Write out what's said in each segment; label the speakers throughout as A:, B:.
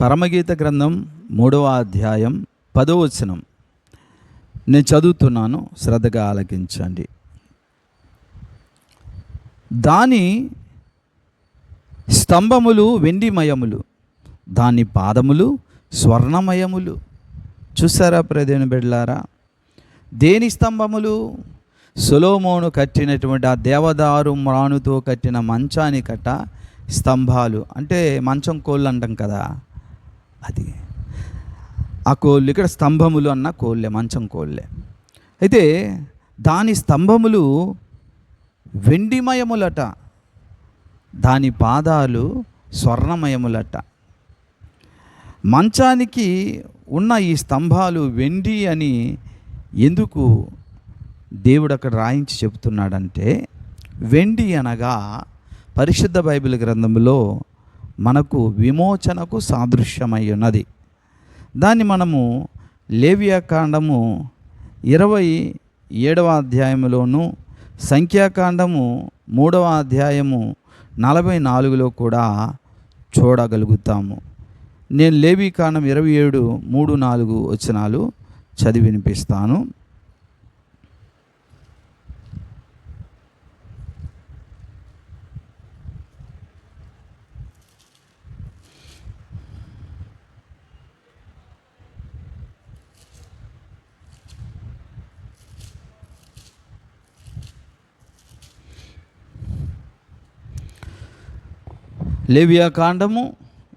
A: పరమగీత గ్రంథం మూడవ అధ్యాయం పదో వచనం. నేను చదువుతున్నాను శ్రద్ధగా ఆలకించండి. దాని స్తంభములు వెండిమయములు దాని పాదములు స్వర్ణమయములు. చూసారా ప్రదేని బిడ్లారా దేని స్తంభములు? సొలోమోను కట్టినటువంటి ఆ దేవదారు మ్రాణుతో కట్టిన మంచానికట కట్ట స్తంభాలు. అంటే మంచం కోళ్ళు అంటాం కదా. అది. ఆ కోళ్ళు ఇక్కడ స్తంభములు అన్న కోళ్ళే మంచం కోళ్ళే. అయితే దాని స్తంభములు వెండిమయములట. దాని పాదాలు స్వర్ణమయములట. మంచానికి ఉన్న ఈ స్తంభాలు వెండి అని ఎందుకు దేవుడు అక్కడ రాయించి చెబుతున్నాడంటే వెండి అనగా పరిశుద్ధ బైబిల్ గ్రంథంలో మనకు విమోచనకు సాదృశ్యమై ఉన్నది. దాన్ని మనము లేవియాకాండము ఇరవై ఏడవ అధ్యాయంలోను సంఖ్యాకాండము మూడవ అధ్యాయము నలభై నాలుగులో కూడా చూడగలుగుతాము. నేను లేవికాండం ఇరవై ఏడు మూడు నాలుగు వచనాలు చదివి వినిపిస్తాను. లేవియా కాండము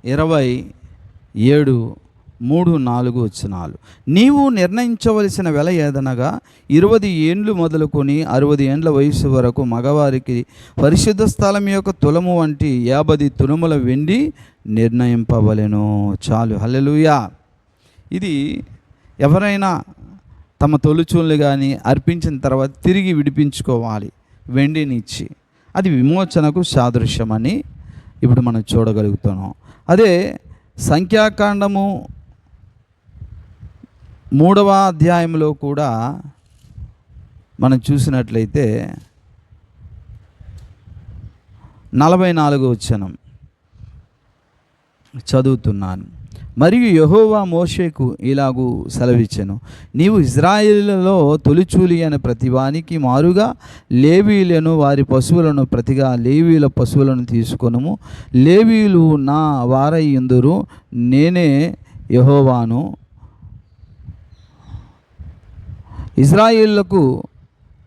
A: ఇరవై ఏడు మూడు నాలుగు వచ్చినాలు నీవు నిర్ణయించవలసిన వెల ఏదనగా ఇరవై ఏండ్లు మొదలుకొని అరవై ఏండ్ల వయసు వరకు మగవారికి పరిశుద్ధ స్థలం యొక్క తులము వంటి యాభై తులముల వెండి నిర్ణయింపవలెను. చాలు. హల్లెలుయా. ఇది ఎవరైనా తమ తొలిచూళ్ళు కానీ అర్పించిన తర్వాత తిరిగి విడిపించుకోవాలి. వెండిని ఇచ్చి అది విమోచనకు సాదృశ్యమని ఇప్పుడు మనం చూడగలుగుతున్నాం అదే సంఖ్యాకాండము మూడవ అధ్యాయంలో కూడా మనం చూసినట్లయితే నలభై నాలుగు వచ్చనం చదువుతున్నాను. మరియు యహోవా మోషేకు ఇలాగూ సెలవిచ్చెను. నీవు ఇజ్రాయిల్లో తొలిచూలి అనే ప్రతివానికి మారుగా లేవీలను వారి పశువులను ప్రతిగా లేవీల పశువులను తీసుకొనుము. లేవీలు నా వారై ఎందురు నేనే యహోవాను. ఇజ్రాయిళ్ళకు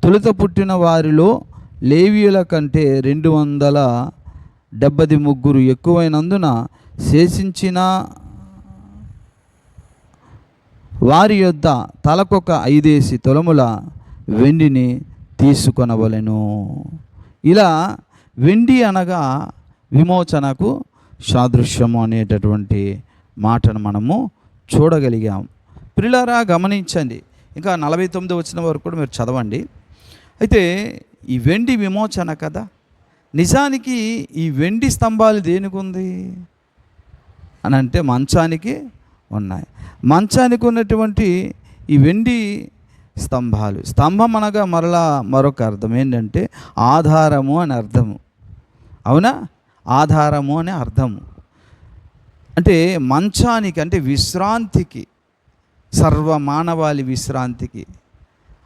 A: తొలుత పుట్టిన వారిలో లేవీయుల కంటే రెండు వందల డెబ్బది ముగ్గురు ఎక్కువైనందున శేషించిన వారి యొద్ద తలకొక ఐదేసి తొలముల వెండిని తీసుకొనవలెను. ఇలా వెండి అనగా విమోచనకు సాదృశ్యము అనేటటువంటి మాటను మనము చూడగలిగాం. పిల్లరా గమనించండి. ఇంకా నలభై తొమ్మిది వచ్చిన వరకు కూడా మీరు చదవండి. అయితే ఈ వెండి విమోచన కదా నిజానికి ఈ వెండి స్తంభాలు దేనికి ఉంది? అని అంటే మంచానికి ఉన్నాయి. మంచానికి ఉన్నటువంటి ఈ వెండి స్తంభాలు. స్తంభం అనగా మరలా మరొక అర్థం. ఏంటంటే ఆధారము అని అర్థము. అవునా? ఆధారము అనే అర్థము. అంటే మంచానికి అంటే విశ్రాంతికి సర్వ మానవాళి విశ్రాంతికి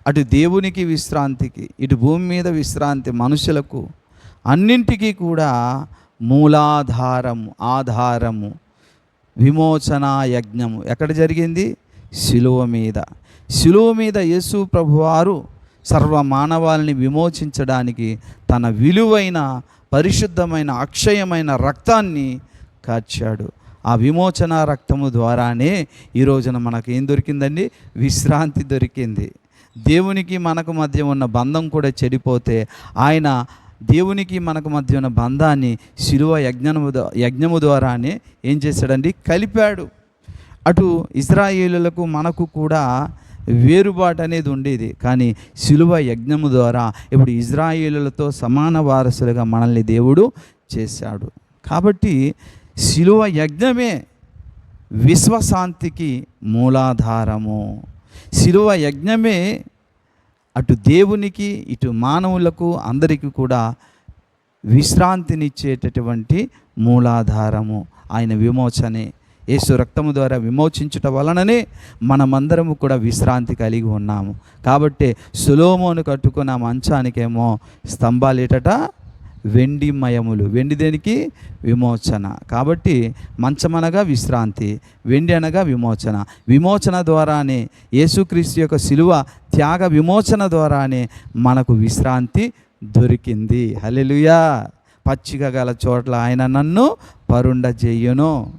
A: అటు దేవునికి విశ్రాంతికి ఇటు భూమి మీద విశ్రాంతి మనుషులకు అన్నింటికీ కూడా మూలాధారము ఆధారము విమోచన యజ్ఞము ఎక్కడ జరిగింది? శిలువ మీద. శిలువ మీద యేసు ప్రభువారు సర్వ మానవాల్ని విమోచించడానికి తన విలువైన పరిశుద్ధమైన అక్షయమైన రక్తాన్ని కార్చాడు ఆ విమోచన రక్తము ద్వారానే ఈ రోజున మనకు ఏం దొరికిందండి? విశ్రాంతి దొరికింది. దేవునికి మనకు మధ్య ఉన్న బంధం కూడా చెడిపోతే ఆయన దేవునికి మనకు మధ్య ఉన్న బంధాన్ని శిలువ యజ్ఞము యజ్ఞము ద్వారానే ఏం చేశాడండి? కలిపాడు. అటు ఇజ్రాయేలులకు మనకు కూడా వేరుబాటు అనేది ఉండేది. కానీ శిలువ యజ్ఞము ద్వారా ఇప్పుడు ఇజ్రాయేలులతో సమాన వారసులుగా మనల్ని దేవుడు చేశాడు. కాబట్టి శిలువ యజ్ఞమే విశ్వశాంతికి మూలాధారము. శిలువ యజ్ఞమే అటు దేవునికి ఇటు మానవులకు అందరికీ కూడా విశ్రాంతినిచ్చేటటువంటి మూలాధారము. ఆయన విమోచనే. యేసు రక్తము ద్వారా విమోచించుట వలననే మనమందరము కూడా విశ్రాంతి కలిగి ఉన్నాము. కాబట్టి సులోమోను కట్టుకున్న మంచానికేమో స్తంభాలేటట వెండి మయములు వెండి దేనికి? విమోచన. కాబట్టి మంచమనగా విశ్రాంతి వెండి అనగా విమోచన. విమోచన ద్వారానే యేసుక్రీస్తు యొక్క శిలువ త్యాగ విమోచన ద్వారానే మనకు విశ్రాంతి దొరికింది. హలెలుయా పచ్చిక గల చోట్ల ఆయన నన్ను పరుండ చెయ్యును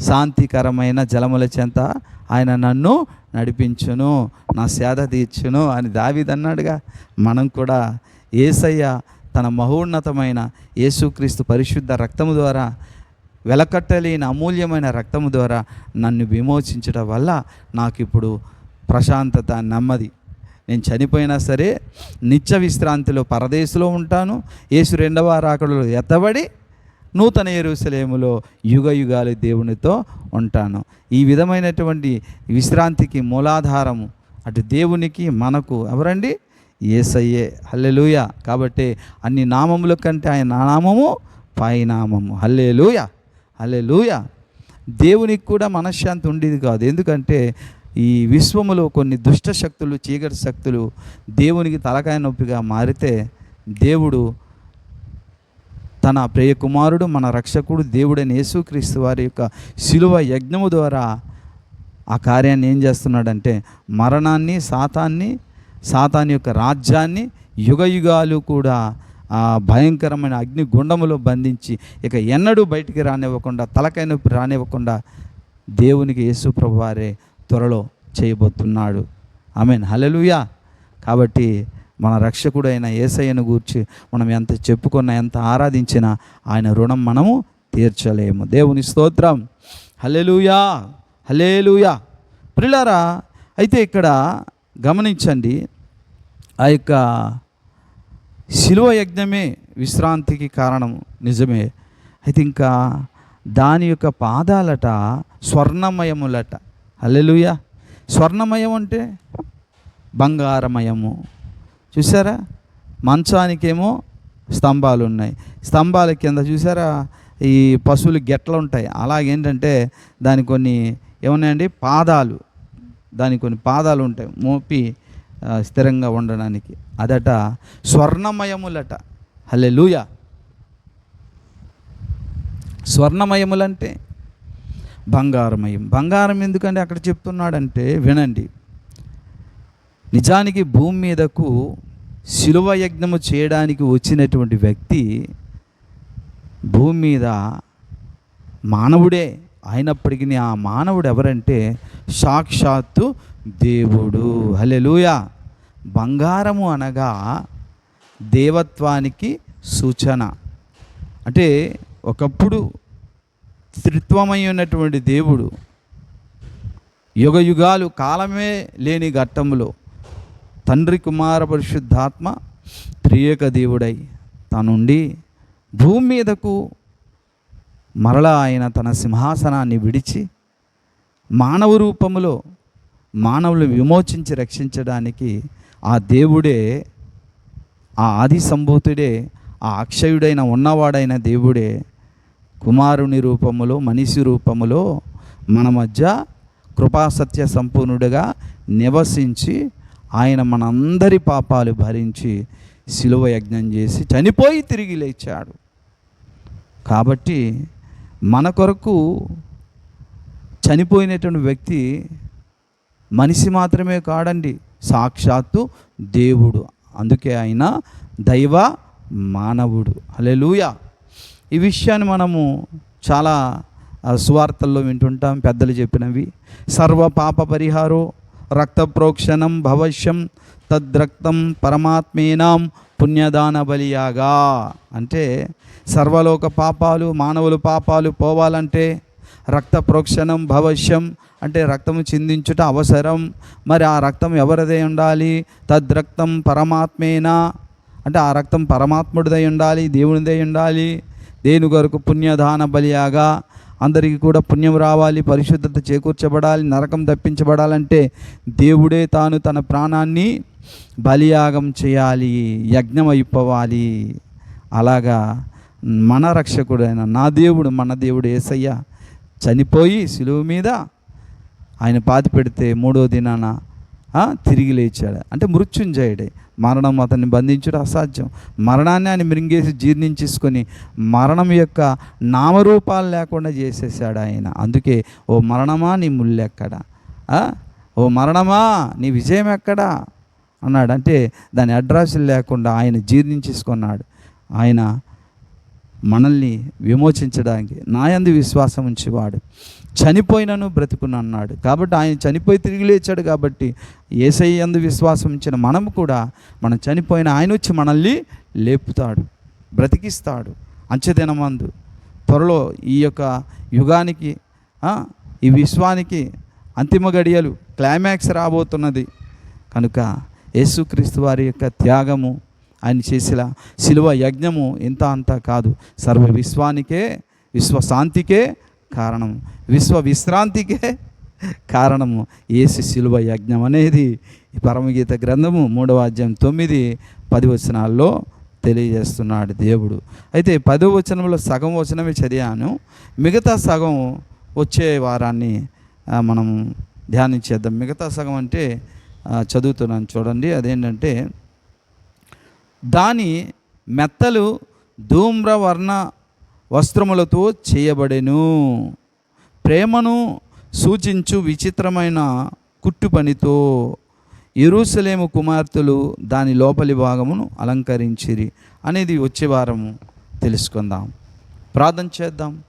A: శాంతికరమైన జలముల చెంత ఆయన నన్ను నడిపించును నా సేద తీర్చును అని దావిదన్నాడుగా. మనం కూడా ఏసయ్య తన మహోన్నతమైన యేసుక్రీస్తు పరిశుద్ధ రక్తము ద్వారా వెలకట్టలేని అమూల్యమైన రక్తము ద్వారా నన్ను విమోచించడం వల్ల నాకు ఇప్పుడు ప్రశాంతత నెమ్మది. నేను చనిపోయినా సరే నిత్య విశ్రాంతిలో పరదేశంలో ఉంటాను. యేసు రెండవ రాకడలో ఎత్తబడి నూతన ఎరుసలేములో యుగ యుగాలు దేవునితో ఉంటాను. ఈ విధమైనటువంటి విశ్రాంతికి మూలాధారము అటు దేవునికి మనకు ఎవరండి? ఏసయ్యే. హల్లెలూయ. కాబట్టి అన్ని నామముల కంటే ఆయన నామము పైనామము హల్లెలూయ. హల్లెలూయ. దేవునికి కూడా మనశ్శాంతి ఉండేది కాదు. ఎందుకంటే ఈ విశ్వములో కొన్ని దుష్ట శక్తులు చీకటి శక్తులు దేవునికి తలకాయ నొప్పిగా మారితే దేవుడు తన ప్రియ కుమారుడు మన రక్షకుడు దేవుడైన యేసుక్రీస్తు వారి యొక్క శిలువ యజ్ఞము ద్వారా ఆ కార్యాన్ని ఏం చేస్తున్నాడంటే మరణాన్ని సాతాన్ని సాతాన్ యొక్క రాజ్యాన్ని యుగ యుగాలు కూడా ఆ భయంకరమైన అగ్ని గుండములో బంధించి ఇక ఎన్నడూ బయటికి రానివ్వకుండా తలకైన రానివ్వకుండా దేవునికి యేసు ప్రభువారే త్వరలో చేయబోతున్నాడు. ఆమెన్. హలలుయా కాబట్టి మన రక్షకుడైన ఏసయ్యను గూర్చి మనం ఎంత చెప్పుకున్నా ఎంత ఆరాధించినా ఆయన రుణం మనము తీర్చలేము. దేవుని స్తోత్రం. హలెలుయా హలేలుయా ప్రిలారా అయితే ఇక్కడ గమనించండి. ఆ యొక్క శిలువ యజ్ఞమే విశ్రాంతికి కారణం నిజమే. అయితే ఇంకా దాని యొక్క పాదాలట స్వర్ణమయములట. అల్లెలుయ స్వర్ణమయం అంటే బంగారమయము. చూసారా మంచానికేమో స్తంభాలు ఉన్నాయి స్తంభాల కింద చూసారా ఈ పశువులు గెట్లు ఉంటాయి. అలాగేంటంటే దాని కొన్ని ఏమున్నాయండి? పాదాలు. దాని కొన్ని పాదాలు ఉంటాయి. మోపి స్థిరంగా ఉండడానికి. అదట స్వర్ణమయములట. హలే లూయ స్వర్ణమయములంటే బంగారమయం. బంగారం ఎందుకంటే అక్కడ చెప్తున్నాడంటే వినండి. నిజానికి భూమి మీదకు శిలువ యజ్ఞము చేయడానికి వచ్చినటువంటి వ్యక్తి భూమి మీద మానవుడే. అయినప్పటికీ ఆ మానవుడు ఎవరంటే సాక్షాత్తు దేవుడు. హలెలూయ బంగారము అనగా దేవత్వానికి సూచన. అంటే ఒకప్పుడు త్రిత్వమై ఉన్నటువంటి దేవుడు యుగ యుగాలు కాలమే లేని ఘట్టములో తండ్రి కుమార పరిశుద్ధాత్మ త్రియేక దేవుడై తనుండి భూమి మీదకు మరలా ఆయన తన సింహాసనాన్ని విడిచి మానవ రూపములో మానవులు విమోచించి రక్షించడానికి ఆ దేవుడే ఆ ఆది సంభూతుడే ఆ అక్షయుడైన ఉన్నవాడైన దేవుడే కుమారుని రూపములో మనిషి రూపములో మన మధ్య కృపాసత్య సంపూర్ణుడిగా నివసించి ఆయన మనందరి పాపాలు భరించి శిలువ యజ్ఞం చేసి చనిపోయి తిరిగి లేచాడు. కాబట్టి మన కొరకు చనిపోయినటువంటి వ్యక్తి మనిషి మాత్రమే కాడండి. సాక్షాత్తు దేవుడు. అందుకే ఆయన దైవ మానవుడు. హల్లెలూయా. ఈ విషయాన్ని మనము చాలా సువార్తల్లో వింటుంటాం. పెద్దలు చెప్పినవి. సర్వ పాప పరిహారో రక్త ప్రోక్షణం భవశ్యం తద్రక్తం పరమాత్మేనాం పుణ్యదాన బలియాగా అంటే సర్వలోక పాపాలు మానవుల పాపాలు పోవాలంటే రక్త ప్రోక్షణం భవిష్యం అంటే రక్తము చిందించుట అవసరం. మరి ఆ రక్తం ఎవరిదై ఉండాలి? తద్రక్తం పరమాత్మేనా? అంటే ఆ రక్తం పరమాత్ముడిదై ఉండాలి దేవునిదై ఉండాలి. దేని కొరకు పుణ్యదాన బలియాగా అందరికీ కూడా పుణ్యం రావాలి పరిశుద్ధత చేకూర్చబడాలి నరకం తప్పించబడాలంటే దేవుడే తాను తన ప్రాణాన్ని బలియాగం చేయాలి యజ్ఞం అయిపోవాలి అలాగా మన రక్షకుడైన నా దేవుడు మన దేవుడు ఏసయ్య చనిపోయి సిలువ మీద ఆయన పాతి పెడితే మూడో దినాన తిరిగి లేచాడు. అంటే మృత్యుంజయుడే. మరణం అతన్ని బంధించడం అసాధ్యం. మరణాన్ని ఆయన మృంగేసి జీర్ణించేసుకొని మరణం యొక్క నామరూపాలు లేకుండా చేసేసాడు ఆయన. అందుకే ఓ మరణమా నీ ముళ్ళు ఎక్కడా ఓ మరణమా నీ విజయం ఎక్కడా అన్నాడు. అంటే దాని అడ్రస్లు లేకుండా ఆయన జీర్ణించేసుకున్నాడు. ఆయన మనల్ని విమోచించడానికి నాయందు విశ్వాసం ఉంచేవాడు. చనిపోయినను బ్రతుకును అన్నాడు. కాబట్టి ఆయన చనిపోయి తిరిగి లేచాడు కాబట్టి ఏసై అందు విశ్వాసం ఉంచిన మనము కూడా మనం చనిపోయిన ఆయన వచ్చి మనల్ని లేపుతాడు బ్రతికిస్తాడు అంచెదినమందు. త్వరలో ఈ యొక్క యుగానికి ఈ విశ్వానికి అంతిమ గడియలు క్లైమాక్స్ రాబోతున్నది. కనుక యేసుక్రీస్తు వారి యొక్క త్యాగము ఆయన చేసిన శిలువ యజ్ఞము ఇంత అంత కాదు. సర్వ విశ్వానికే విశ్వశాంతికే కారణం విశ్వ విశ్రాంతికే కారణము. ఏసు శిలువ యజ్ఞం అనేది ఈ పరమగీత గ్రంథము మూడవ అధ్యాయం తొమ్మిది పది వచనాల్లో తెలియజేస్తున్నాడు దేవుడు. అయితే పదో వచనంలో సగం వచనమే చదివాను. మిగతా సగం వచ్చే వారాన్ని మనం ధ్యానించేద్దాం. మిగతా సగం అంటే చదువుతున్నాను చూడండి. అదేంటంటే దాని మెత్తలు ధూమ్రవర్ణ వస్త్రములతో చేయబడెను. ప్రేమను సూచించు విచిత్రమైన కుట్టు పనితో ఎరుసలేము కుమార్తెలు దాని లోపలి భాగమును అలంకరించిరి. అనేది వచ్చే వారము తెలుసుకుందాం. ప్రార్థన చేద్దాం.